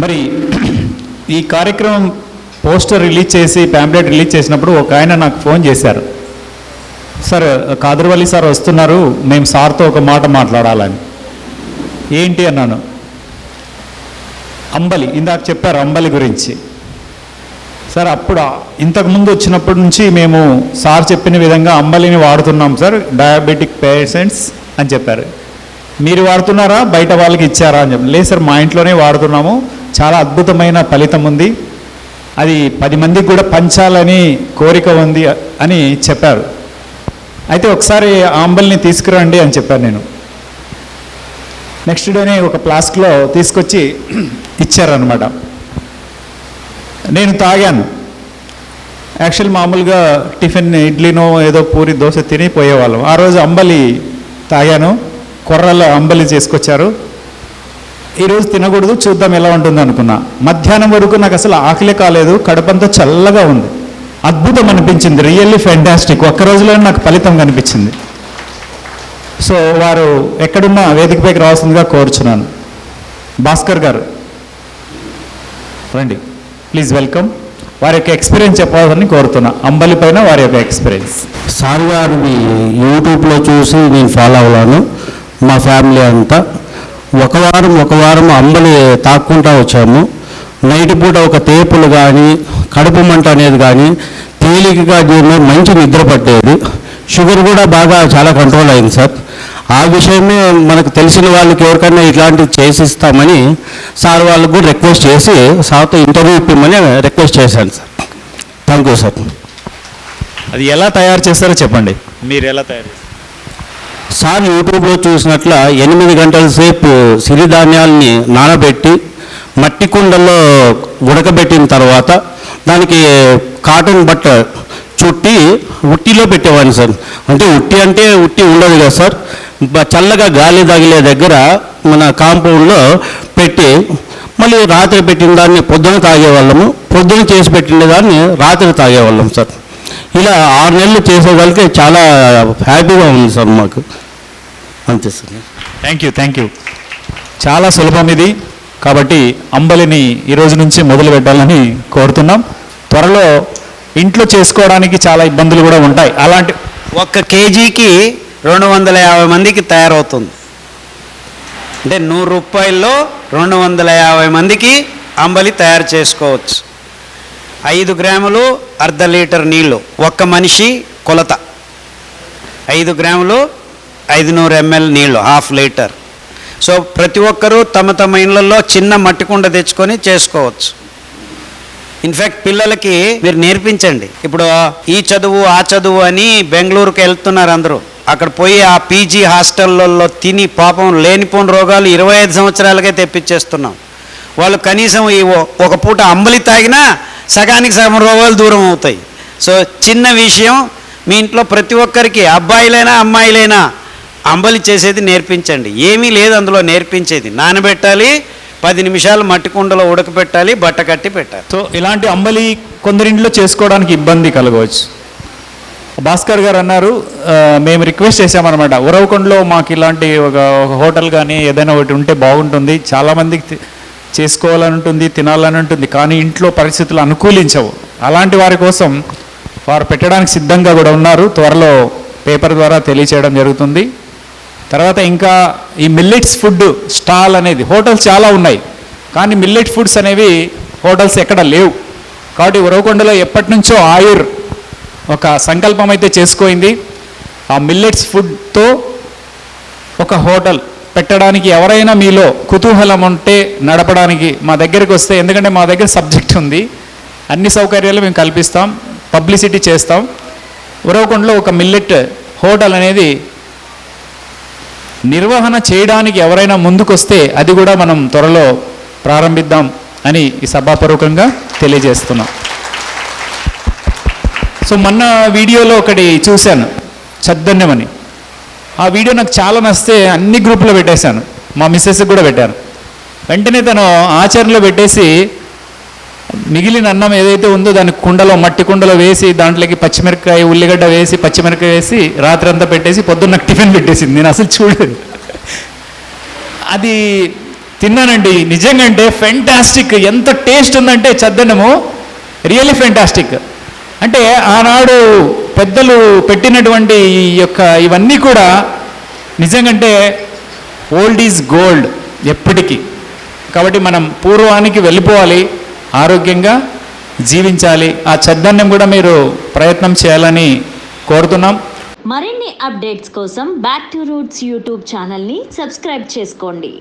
మరి ఈ కార్యక్రమం పోస్టర్ రిలీజ్ చేసి ప్యాంప్లెట్ రిలీజ్ చేసినప్పుడు ఒక ఆయన నాకు ఫోన్ చేశారు. సార్ కాదర్వల్లి సార్ వస్తున్నారు మేము సార్తో ఒక మాట మాట్లాడాలని. ఏంటి? అన్నాను. అంబలి ఇందాక చెప్పారు అంబలి గురించి. సార్ అప్పుడు ఇంతకుముందు వచ్చినప్పటి నుంచి మేము సార్ చెప్పిన విధంగా అంబలిని వాడుతున్నాం సార్ డయాబెటిక్ పేషెంట్స్ అని చెప్పారు. మీరు వాడుతున్నారా? బయట వాళ్ళకి ఇచ్చారా? అని చెప్పి లేదు సార్ మా ఇంట్లోనే వాడుతున్నాము. చాలా అద్భుతమైన ఫలితం ఉంది. అది పది మందికి కూడా పంచాలని కోరిక ఉంది అని చెప్పారు. అయితే ఒకసారి ఆంబల్ని అంబలిని తీసుకురండి అని చెప్పాను నేను. నెక్స్ట్ డేనే ఒక ఫ్లాస్క్లో తీసుకొచ్చి ఇచ్చారనమాట నేను తాగాను. యాక్చువల్ మామూలుగా టిఫిన్ ఇడ్లీనో ఏదో పూరి దోశ తిని పోయేవాళ్ళం. ఆ రోజు అంబలి తాగాను. కొర్రలో అంబలి చేసుకొచ్చారు. ఈరోజు తినకూడదు చూద్దాం ఎలా ఉంటుంది అనుకున్నా. మధ్యాహ్నం వరకు నాకు అసలు ఆకలి కాలేదు కడపంతా చల్లగా ఉంది. అద్భుతం అనిపించింది రియల్లీ ఫెంటాస్టిక్ ఒక్క రోజులోనే నాకు ఫలితం కనిపించింది. సో వారు ఎక్కడున్నా వేదికపైకి రావాల్సిందిగా కోరుచున్నాను. భాస్కర్ గారు రండి. Please welcome. వారి యొక్క ఎక్స్పీరియన్స్ చెప్పాలని కోరుతున్నా. అంబలి పైన వారి యొక్క ఎక్స్పీరియన్స్. సార్ గారిని యూట్యూబ్లో చూసి నేను ఫాలో అవ్వాను. మా ఫ్యామిలీ అంతా. ఒక వారం ఒక వారం అంబలి తాక్కుంటా వచ్చాము. నైట్ పూట ఒక తేపులు కానీ కడుపు మంట అనేది కానీ తేలికగా జీర్ణం మంచి నిద్ర పట్టేది. షుగర్ కూడా బాగా చాలా కంట్రోల్ అయింది సార్. ఆ విషయమే మనకు తెలిసిన వాళ్ళకి ఎవరికైనా ఇట్లాంటివి చేసిస్తామని సార్ వాళ్ళకు కూడా రిక్వెస్ట్ చేసి సార్తో ఇంటర్వ్యూ ఇప్పమని రిక్వెస్ట్ చేశాను సార్. Thank you sir. అది ఎలా తయారు చేస్తారో చెప్పండి. మీరు ఎలా తయారు చేస్తారు? సార్ యూట్యూబ్లో చూసినట్ల ఎనిమిది గంటల సేపు సిరిధాన్యాల్ని నానబెట్టి మట్టి కుండల్లో ఉడకబెట్టిన తర్వాత దానికి కాటన్ బట్ట చుట్టి ఉట్టిలో పెట్టేవాడిని సార్. అంటే ఉట్టి అంటే ఉట్టి ఉండదు కదా సార్. చల్లగా గాలి తగిలే దగ్గర మన కాంపౌండ్లో పెట్టి మళ్ళీ రాత్రి పెట్టిన దాన్ని పొద్దున తాగేవాళ్ళము. పొద్దున చేసి పెట్టిన దాన్ని రాత్రి తాగేవాళ్ళం సార్. ఇలా ఆరు నెలలు చేసేవాళ్ళకి చాలా హ్యాపీగా ఉంది సార్ మాకు. అంతే sir. Thank you thank you చాలా సులభం ఇది. కాబట్టి అంబలిని ఈ రోజు నుంచి మొదలు పెట్టాలని కోరుతున్నాం. త్వరలో ఇంట్లో చేసుకోవడానికి చాలా ఇబ్బందులు కూడా ఉంటాయి. అలాంటి ఒక్క కేజీకి రెండు వందల యాభై మందికి తయారవుతుంది. అంటే నూరు రూపాయల్లో రెండు వందల యాభై మందికి అంబలి తయారు చేసుకోవచ్చు. ఐదు గ్రాములు అర్ధ లీటర్ నీళ్ళు. ఒక్క మనిషి కొలత. ఐదు గ్రాములు ఐదు నూరు ఎంఎల్ నీళ్ళు హాఫ్ లీటర్. సో ప్రతి ఒక్కరూ తమ తమ ఇళ్ళల్లో చిన్న మట్టి కుండ తెచ్చుకొని చేసుకోవచ్చు. ఇన్ఫ్యాక్ట్ పిల్లలకి మీరు నేర్పించండి. ఇప్పుడు ఈ చదువు ఆ చదువు అని బెంగళూరుకి వెళ్తున్నారు అందరూ. అక్కడ పోయి ఆ పీజీ హాస్టళ్ళల్లో తిని పాపం లేనిపోని రోగాలు ఇరవై ఐదు సంవత్సరాలకే తెప్పించేస్తున్నాం. వాళ్ళు కనీసం ఈ ఒక పూట అంబలి తాగినా సగానికి సగం రోగాలు దూరం అవుతాయి. సో చిన్న విషయం మీ ఇంట్లో ప్రతి ఒక్కరికి అబ్బాయిలైనా అమ్మాయిలైనా అంబలి చేసేది నేర్పించండి. ఏమీ లేదు అందులో నేర్పించేది. నానబెట్టాలి పది నిమిషాలు మట్టి కుండలో ఉడకబెట్టాలి బట్ట కట్టి పెట్టాలి. సో ఇలాంటి అంబలి కొందరింట్లో చేసుకోవడానికి ఇబ్బంది కలగవచ్చు. భాస్కర్ గారు అన్నారు మేము రిక్వెస్ట్ చేసామన్నమాట ఉరవకొండలో మాకు ఇలాంటి ఒక ఒక హోటల్ కానీ ఏదైనా ఒకటి ఉంటే బాగుంటుంది. చాలామందికి చేసుకోవాలని ఉంటుంది తినాలని ఉంటుంది కానీ ఇంట్లో పరిస్థితులు అనుకూలించవు. అలాంటి వారి కోసం వారు పెట్టడానికి సిద్ధంగా కూడా ఉన్నారు. త్వరలో పేపర్ ద్వారా తెలియచేయడం జరుగుతుంది. తర్వాత ఇంకా ఈ మిల్లెట్స్ ఫుడ్ స్టాల్ అనేది హోటల్స్ చాలా ఉన్నాయి. కానీ మిల్లెట్ ఫుడ్స్ అనేవి హోటల్స్ ఎక్కడ లేవు. కాబట్టి ఉరవకొండలో ఎప్పటి నుంచో ఆయుర్ ఒక సంకల్పం అయితే చేసుకోయింది ఆ మిల్లెట్స్ ఫుడ్తో ఒక హోటల్ పెట్టడానికి ఎవరైనా మీలో కుతూహలం ఉంటే నడపడానికి మా దగ్గరికి వస్తే ఎందుకంటే మా దగ్గర సబ్జెక్ట్ ఉంది. అన్ని సౌకర్యాలు మేము కల్పిస్తాం పబ్లిసిటీ చేస్తాం. ఉరవకొండలో ఒక మిల్లెట్ హోటల్ అనేది నిర్వహణ చేయడానికి ఎవరైనా ముందుకొస్తే అది కూడా మనం త్వరలో ప్రారంభిద్దాం అని ఈ సభాపూర్వకంగా తెలియజేస్తున్నాం. సో మొన్న వీడియోలో ఒకటి చూశాను. చద్దన్యమని ఆ వీడియో నాకు చాలా నచ్చితే అన్ని గ్రూపులో పెట్టేశాను. మా మిస్సెస్కి కూడా పెట్టాను. వెంటనే తను ఆచరణలో పెట్టేసి మిగిలిన అన్నం ఏదైతే ఉందో దాన్ని కుండలో మట్టి కుండలో వేసి దాంట్లోకి పచ్చిమిరపకాయ ఉల్లిగడ్డ వేసి పచ్చిమిరపకాయ వేసి రాత్రంతా పెట్టేసి పొద్దున్న నాకు టిఫిన్ పెట్టేసింది. నేను అసలు చూడలేదు. అది తిన్నానండి. నిజంగా అంటే ఫెంటాస్టిక్ ఎంత టేస్ట్ ఉందంటే చద్దనము. రియల్లీ ఫెంటాస్టిక్ అంటే ఆనాడు పెద్దలు పెట్టినటువంటి ఈ యొక్క ఇవన్నీ కూడా నిజంగంటే ఓల్డ్ ఈజ్ గోల్డ్ ఎప్పటికీ. కాబట్టి మనం పూర్వానికి వెళ్ళిపోవాలి. ఆరోగ్యంగా జీవించాలి. ఆ చద్దన్నం కూడా మీరు ప్రయత్నం చేయాలని కోరుతున్నాం. మరిన్ని అప్డేట్స్ కోసం బ్యాక్ టు రూట్స్ యూట్యూబ్ ఛానల్ని సబ్స్క్రైబ్ చేసుకోండి.